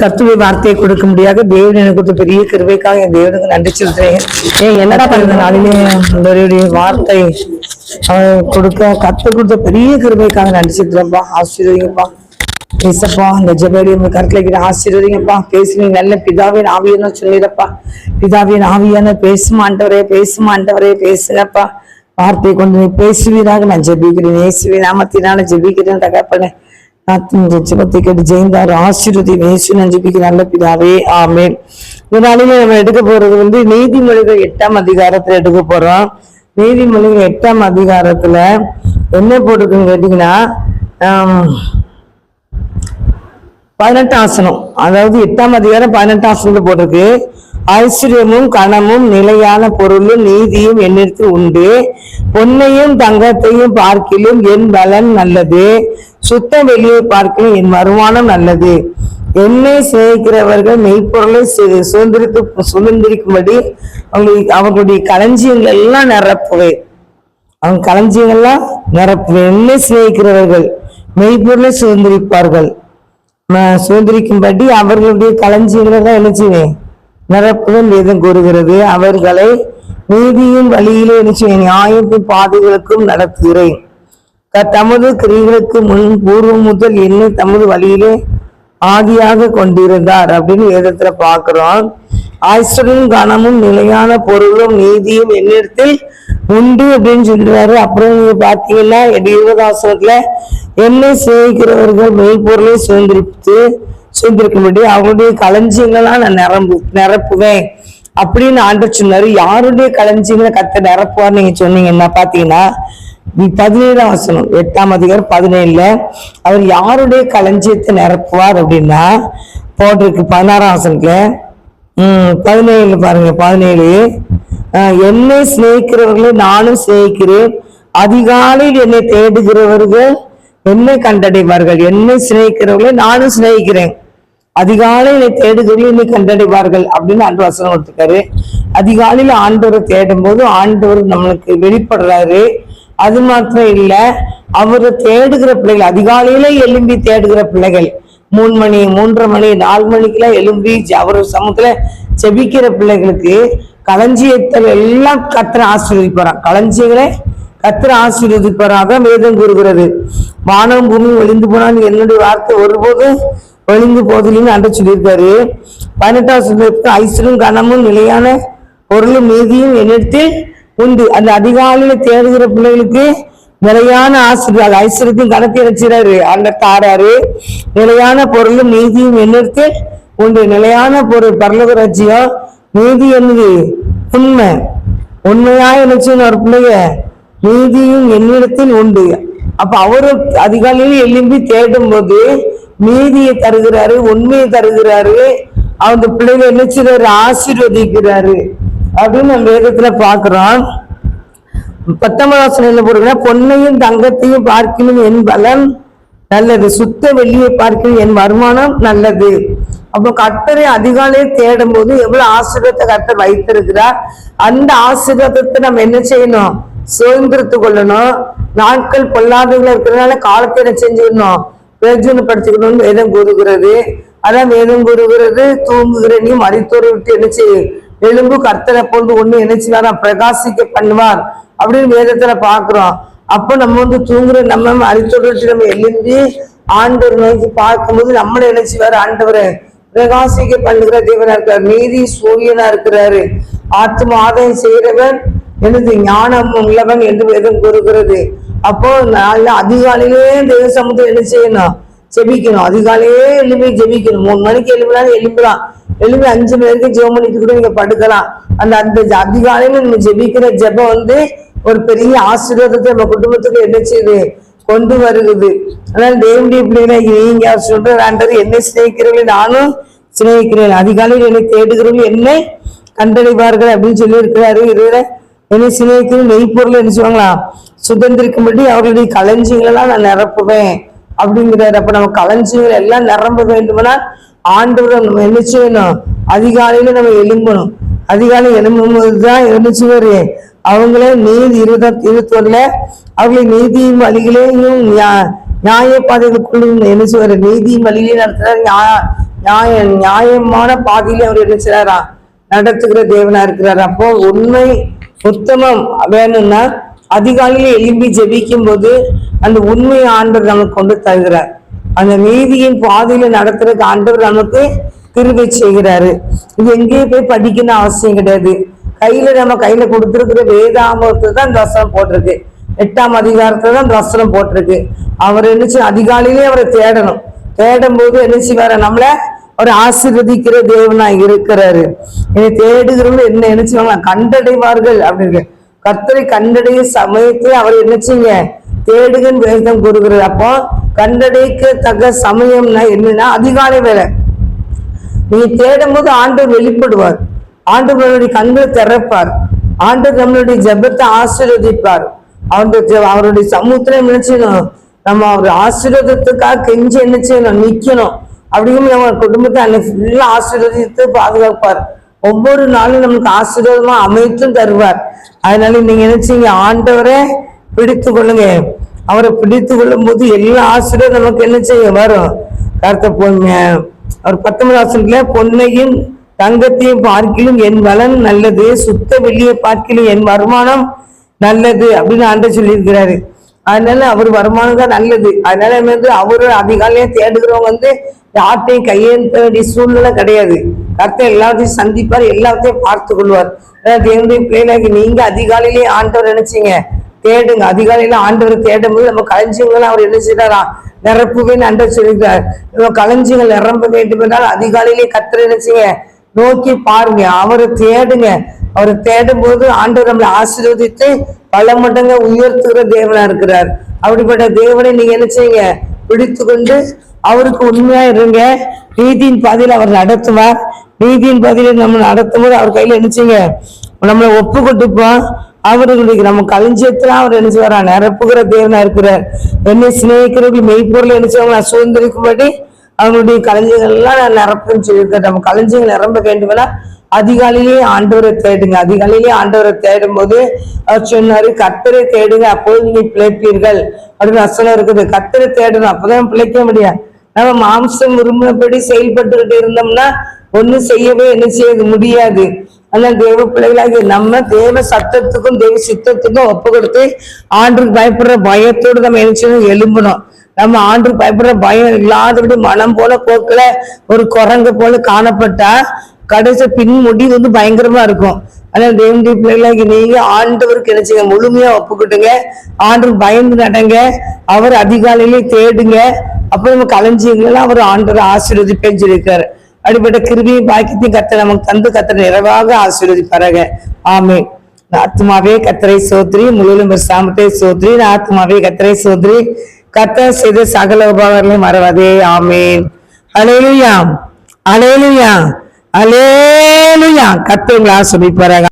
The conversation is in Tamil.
கர்த்துவை வார்த்தையை கொடுக்க முடியாது. தேவன் எனக்கு கொடுத்த பெரிய கிருபைக்காக என் தேவனுக்கு நன்றி சொல்றேன் ஏன் என்னடா பிறந்த நாளிலே வார்த்தை கொடுக்க கத்து கொடுத்த பெரிய கிருபைக்காக நன்றி சொல்றேன்ப்பா ஆசீர்வதிங்கப்பா. ஏசப்பா இந்த ஜெபடி உங்க கருத்துல இருக்கிற ஆசீர்வதிங்கப்பா. பேசுவீங்க நல்ல பிதாவின் ஆவியான சொல்லிடப்பா பிதாவின் ஆவியான பேசுமாண்டவரே பேசுமாண்டவரே பேசுங்கப்பா. வார்த்தை கொண்டு நீ பேசுவீராக நான் ஜெபிக்கிறேன். இயேசுவி நாமத்தினால ஜெபிக்கிறேன் தகப்பனே. ஜெபத்தை கேட்டு ஜெயந்தார். ஆசீர்வதி இயேசு நான் நல்ல பிதாவே ஆமென். இந்த நாளில நம்ம எடுக்க போறது வந்து நீதிமொழிகள் எட்டாம் அதிகாரத்துல எடுக்க போறோம். நீதிமொழிகள் எட்டாம் அதிகாரத்துல என்ன போட்டுருக்குன்னு கேட்டீங்கன்னா பதினெட்டு ஆசனம் அதாவது எட்டாம் அதிகாரம் பதினெட்டு ஆசனத்துல போட்டிருக்கு. ஐஸ்வர்யமும் கணமும் நிலையான பொருளும் நீதியும் என்னிடத்தில் உண்டு. பொன்னையும் தங்கத்தையும் பார்க்கிலும் என் பலன் நல்லது. சுத்த வெளியை பார்க்கிலும் என் வருமானம் நல்லது. என்னை சேகிக்கிறவர்கள் மெய்ப்பொருளை சுதந்திரித்து சுதந்திரிக்கும்படி அவங்களுக்கு அவர்களுடைய களஞ்சியங்கள் எல்லாம் நிரப்புவேன் அவங்க களஞ்சியங்கள்லாம் நிரப்புவேன் என்னை சிநேகிக்கிறவர்கள் மெய்ப்பொருளை சுதந்திரிப்பார்கள். சுதந்திரிக்கும்படி அவர்களுடைய களஞ்சியங்களை தான் என்ன செய்வேன்? நிரப்புதல் வேதம் கூறுகிறது? அவர்களை நீதியின் வழியிலே நிச்சய நியாயத்தின் பாதைகளுக்கும் நடத்துகிறேன். தமது கிரிகளுக்கு முன் பூர்வம் முதல் என்னை தமது வழியிலே ஆதியாக கொண்டிருந்தார் அப்படின்னு வேதத்துல பாக்குறோம் ஆய்ஸ்வரும் கனமும் நிலையான பொருளும் நீதியும் என்னிடத்தில் உண்டு அப்படின்னு சொல்றாரு. அப்புறம் நீங்க பாத்தீங்கன்னா இருபதாசனத்துல என்னை சேவிக்கிறவர்கள் மெய்ப்பொருளை சுதந்திரித்து சுதந்திரிக்கும்படி அவங்களுடைய களஞ்சியங்களாம் நான் நிரம்பு நிரப்புவேன் அப்படின்னு ஆண்டு சொன்னாரு. யாருடைய களஞ்சியங்களை கத்த நிரப்புவார் நீங்க சொன்னீங்கன்னா பாத்தீங்கன்னா பதினேழாம் வசனம் எட்டாம் அதிகாரம் பதினேழுல அவர் யாருடைய களஞ்சியத்தை நிரப்புவார் அப்படின்னா போட்டிருக்கு பதினாறாம் வசனத்துல. உம் பதினேழு பாருங்க பதினேழு. என்னை சிநேகிக்கிறவர்களை நானும் சிநேகிக்கிறேன். அதிகாலையில் என்னை தேடுகிறவர்கள் என்னை கண்டடைவார்கள். என்னை சிநேகிக்கிறவர்களை நானும் சிநேகிக்கிறேன். அதிகாலையில தேடுகிறவர்கள் என்னை கண்டடைவார்கள் அப்படின்னு ஆண்டு வசனம் கொடுத்துருக்காரு. அதிகாலையில ஆண்டவரை தேடும் போது ஆண்டவர் நம்மளுக்கு வெளிப்படுறாரு. அது மாத்திரம் இல்ல அவரை தேடுகிற பிள்ளைகள் அதிகாலையில எழும்பி தேடுகிற பிள்ளைகள் மூணு மணி மூன்றரை மணி நாலு மணிக்கெல்லாம் எழும்பி அவர் சமூகத்துல செபிக்கிற பிள்ளைகளுக்கு களஞ்சியத்தில் எல்லாம் கத்திர ஆசீர்வதிப்பாராம். களஞ்சியங்களை கத்திர ஆசீர்வதிப்பாராக வேதம் கூறுகிறது. வானம் பூமி ஒளிந்து போனால் என்னுடைய வார்த்தை ஒருபோதும் ஒழுங்கு போதிலும் அன்று சொல்லியிருக்காரு. பதினெட்டாவது சொல்லிருக்கு ஐஸ்வரும் கனமும் நிலையான பொருளும் நீதியும் என்னிடத்தில் உண்டு. அந்த அதிகாலையில தேடுகிற பிள்ளைகளுக்கு நிலையான ஆசிரியர் ஐஸ்வரத்தையும் கணத்தை இணைச்சிறாரு அந்த தாராரு நிலையான பொருளும் நீதியும் என்னிடத்தில் உண்டு. நிலையான பொருள் பரலோக ராஜ்யம் நீதி என்னது? உண்மை. உண்மையா நினைச்சுன்னு ஒரு பிள்ளைங்க நீதியும் என்னிடத்தில் உண்டு. அப்ப அவரு அதிகாலையில் எழும்பி தேடும் போது நீதியை தருகிறாரு உண்மையை தருகிறாரு. அவங்க பிள்ளைகளை என்ன செய்றாரு? ஆசீர்வதிக்கிறாரு. அப்படின்னு நம்ம வேதத்துல பாக்குறோம் பத்தொன்பதாம் என்ன போடுறா பொன்னையும் தங்கத்தையும் பார்க்கணும் என் பலன் நல்லது. சுத்த வெள்ளியை பார்க்கணும் என் வருமானம் நல்லது. அப்போ கர்த்தரை அதிகாலையை தேடும் போது எவ்வளவு ஆசீர்வாதத்தை கர்த்தர் வைத்திருக்கிறார். அந்த ஆசீர்வாதத்தை நம்ம என்ன செய்யணும்? சுதந்திரத்து கொள்ளணும். நாட்கள் பொல்லாதவங்களா இருக்கிறதுனால காலத்தை என்ன செஞ்சிடணும்? பிரயோஜனப்படுத்திக்கணும்னு வேதம் கூறுகிறது. அதான் வேதம் கூறுகிறது தூங்குகிற நீ மறித்தோரை விட்டு என்னச்சு எலும்பு கர்த்தரை போன்று ஒண்ணு என்ன பிரகாசிக்க பண்ணுவார் அப்படின்னு வேதத்துல பாக்குறோம் அப்போ நம்ம வந்து தூங்குற நம்ம அரித்தோடு விட்டு நம்ம எழும்பி ஆண்டவர் நோக்கி பார்க்கும்போது நம்மளை என்ன ஆண்டவரை. பிரகாசிக்க பண்ணுகிற தேவனா இருக்கார். நீதி சூரியனா இருக்கிறாரு. ஆத்ம ஆதாயம் செய்கிறவன் எனது ஞானம் உள்ளவன் என்று வேதம் கூறுகிறது. அப்போ நாளை அதிகாலையிலே தெய்வ சமூகத்தை என்ன செய்யணும்? ஜெபிக்கணும். அதிகாலையே எலும்பி ஜெபிக்கணும். மூணு மணிக்கு எலும்பினாலும் எலும்பலாம் எலும்பி அஞ்சு மணி வரைக்கும் ஜெபம் பண்ணிட்டு கூட நீங்க படுக்கலாம். அந்த அந்த அதிகாலையில நம்ம ஜெபிக்கிற ஜெபம் வந்து ஒரு பெரிய ஆசீர்வாதத்தை நம்ம குடும்பத்துக்கு என்ன செய்யுது? கொண்டு வருகிறது. அதனால தேவனுடைய பிள்ளைகளை நீங்க சொல்ற ஆண்டர் என்னை சிநேகிக்கிறவர்கள் நானும் சிநேகிக்கிறேன். அதிகாலையில் என்னை தேடுகிறவர்கள் என்னை கண்டடைவார்கள் அப்படின்னு சொல்லி இருக்கிறாரு இதுல என்னை சிநேகிக்கிற மெய்ப்பொருள் என்ன சொல்லுவாங்களா சுதந்திரிக்கும்படி அவர்களுடைய களஞ்சியங்களெல்லாம் நான் நிரப்புவேன். அப்படிங்கிறாரு. அப்ப நம்ம களஞ்சியங்கள் எல்லாம் நிரம்ப வேண்டுமானால் ஆண்டவர் நம்ம என்ன செய்யணும் அதிகாலையில நம்ம எழும்பணும். அதிகாலை எழும்பும் போதுதான் என்ன அவங்களே நீதி இருபத்தி இருபத்தொன்னுல அவர்களை நீதியின் வழிகளையும் நியாய பாதைகளுக்குள்ள என்ன செய்வாரு நீதியின் வழியிலே நடத்துறாரு. நியாய நியாய நியாயமான பாதையிலே அவர் என்ன செய்றாரா நடத்துகிற தேவனா இருக்கிறார். அப்போ உண்மை உத்தமம். வேணும்னா அதிகாலையில எழும்பி ஜெபிக்கும் போது அந்த உண்மையை ஆண்டவர் நமக்கு கொண்டு தருகிறார். அந்த நீதியின் பாதையில நடத்துறதுக்கு ஆண்டவர் நமக்கு திருவை செய்கிறாரு. இது எங்கேயும் போய் படிக்கணும் அவசியம் கிடையாது. கையில நம்ம கையில கொடுத்துருக்கிற வேதாமத்தை தான் இந்த வசனம் போட்டிருக்கு. எட்டாம் அதிகாரத்துல தான் இந்த வசனம் போட்டிருக்கு. அவர் என்ன அதிகாலையிலேயே அதிகாலையிலே அவரை தேடணும். தேடும் போது என்ன செய்வார? நம்மள அவர் ஆசீர்வதிக்கிற தேவனா இருக்கிறாரு. என்னை தேடுகிறவங்க என்ன என்ன கண்டடைவார்கள் அப்படின்னு கர்த்தரை கண்டடைய சமயத்தை அவர் என்ன செய்ய தேடுகன் வேதம் கூறுகிறது. அப்போ கண்டடைக்க தக்க சமயம்னா என்னன்னா அதிகாலை வேலை நீங்க தேடும் போது ஆண்டவர் வெளிப்படுவார். ஆண்டவர் நம்மளுடைய கண்களை திறப்பார். ஆண்டவர் நம்மளுடைய ஜெபத்தை ஆசீர்வதிப்பார். அவருடைய அவருடைய சமூகத்துல நினைச்சுக்கணும்? நம்ம அவர் ஆசீர்வாதத்துக்காக கெஞ்சி என்ன செய்யணும் நிக்கணும். அப்படியும் நம்ம குடும்பத்தை அன்னைக்கு ஃபுல்லாக ஆசீர்வதித்து பாதுகாப்பார். ஒவ்வொரு நாளும் நமக்கு ஆசீர்வாதமாக அமைத்தும் தருவார். அதனால நீங்க என்ன ஆண்டவரை பிடித்து கொள்ளுங்க. அவரை பிடித்து கொள்ளும் போது எல்லா ஆசீர்வாதம் நமக்கு என்ன செய்ய வரும். கருத்தை பொண்ணு அவர் பத்தொன்பது பொன்னையும் தங்கத்தையும் பார்க்கிலும் என் வளன் நல்லது. சுத்த வெளியை பார்க்கிலும் என் வருமானம் நல்லது அப்படின்னு ஆண்டு சொல்லியிருக்கிறாரு. அதனால அவர் வருமானம் தான் நல்லது. அதனால வந்து அவரு அதிகாலையே தேடுகிறவங்க வந்து யார்ட்டையும் கையெழுத்த வேண்டிய சூழ்நிலை கிடையாது. கர்த்தர் எல்லாத்தையும் சந்திப்பார் எல்லாத்தையும் பார்த்து கொள்வார். தேவனுடைய பிள்ளைகளாகி நீங்க அதிகாலையிலேயே ஆண்டவர் நினைச்சீங்க தேடுங்க. அதிகாலையில ஆண்டவர் தேடும் போது நம்ம களஞ்சியங்களை அவர் என்ன செய்யறாரா நிரப்புவே ஆண்டவர் சொல்லியிருக்கார். நம்ம களஞ்சியங்கள் நிரம்ப வேண்டும் என்றால் அதிகாலையிலே கத்தர் நினைச்சீங்க நோக்கி பாருங்க. அவரை தேடுங்க. அவரை தேடும் போது ஆண்டவர் நம்மளை ஆசீர்வதித்து பல மடங்க உயர்த்துகிற தேவனா இருக்கிறார். அப்படிப்பட்ட தேவனை நீங்க என்ன செய்யுங்க? பிடித்து கொண்டு அவருக்கு உண்மையா இருங்க. நீதியின் பாதையில் அவர் நடத்துவார். நீதியின் பாதையில் நம்ம நடத்தும் போது அவர் கையில என்ன நம்மளை ஒப்பு கொடுப்போம் அவர்களுக்கு நம்ம களஞ்சியத்துல அவர் என்ன செய்வாரா நிரப்புகிற தேவனா இருக்கிறார். என்னை சிநேகிக்கிறவர்கள் மெய்ப்பொருள் என்ன செய்வாங்க நான் சுதந்திரிக்கும்படி அவங்களுடைய களஞ்சியங்கள் எல்லாம் நான் நிரப்புன்னு சொல்லியிருக்கேன் நம்ம களஞ்சியங்கள் நிரம்ப வேண்டுமெல்லாம் அதிகாலையிலேயே ஆண்டவரை தேடுங்க. அதிகாலையிலேயே ஆண்டவரை தேடும் போது அவர் சொன்னாரு கத்தரை தேடுங்க. அப்போது நீங்க பிழைப்பீர்கள். அப்படின்னு அசலம் இருக்குது. கத்தரை தேடணும். அப்பதான் பிழைக்க முடியாது நம்ம மாம்சம் விரும்பினபடி செயல்பட்டுக்கிட்டு இருந்தோம்னா ஒன்றும் செய்யவே என்ன செய்ய முடியாது. ஆனால் தேவ பிள்ளைகளாகி நம்ம தேவ சத்தத்துக்கும் தேவ சித்தத்துக்கும் ஒப்பு கொடுத்து ஆண்டுக்கு பயப்படுற பயத்தோடு நம்ம என்ன செய்யணும்? எழும்பணும். நம்ம ஆண்டு பயப்படுற பயம் இல்லாதபடி மனம் போல போக்குல ஒரு குரங்கு போல காணப்பட்டா கடைசி பின் முடி வந்து பயங்கரமா இருக்கும். ஆனா தேவனுடைய பிள்ளைகளாகி நீங்க ஆண்டவருக்கு நினைச்சுங்க முழுமையா ஒப்புக்கிட்டுங்க ஆண்டு பயந்து நடங்க. அவர் அதிகாலையிலே தேடுங்க. அப்ப நம்ம களஞ்சியங்களெல்லாம் அவர் ஆண்டவர் ஆசீர்வதிப்பேன்னு சொல்லியிருக்காரு. அப்படிப்பட்ட கிருமியும் பாக்கியத்தையும் கத்த நமக்கு தந்து கத்த நிறைவாக ஆசீர்வதிப்பாராக. ஆமே ஆத்மாவே கத்தரை சோத்ரி முழுவதும் சாமத்தை சோத்ரி ஆத்மாவே கத்தரை சோத்ரி கத்த செய்த சகல உபகாரங்களையும் மறவாதே. ஆமேன். அலேலுயா அலேலுயா அலேலுயா கத்தவங்களை ஆசிர்வதிப்பாராக.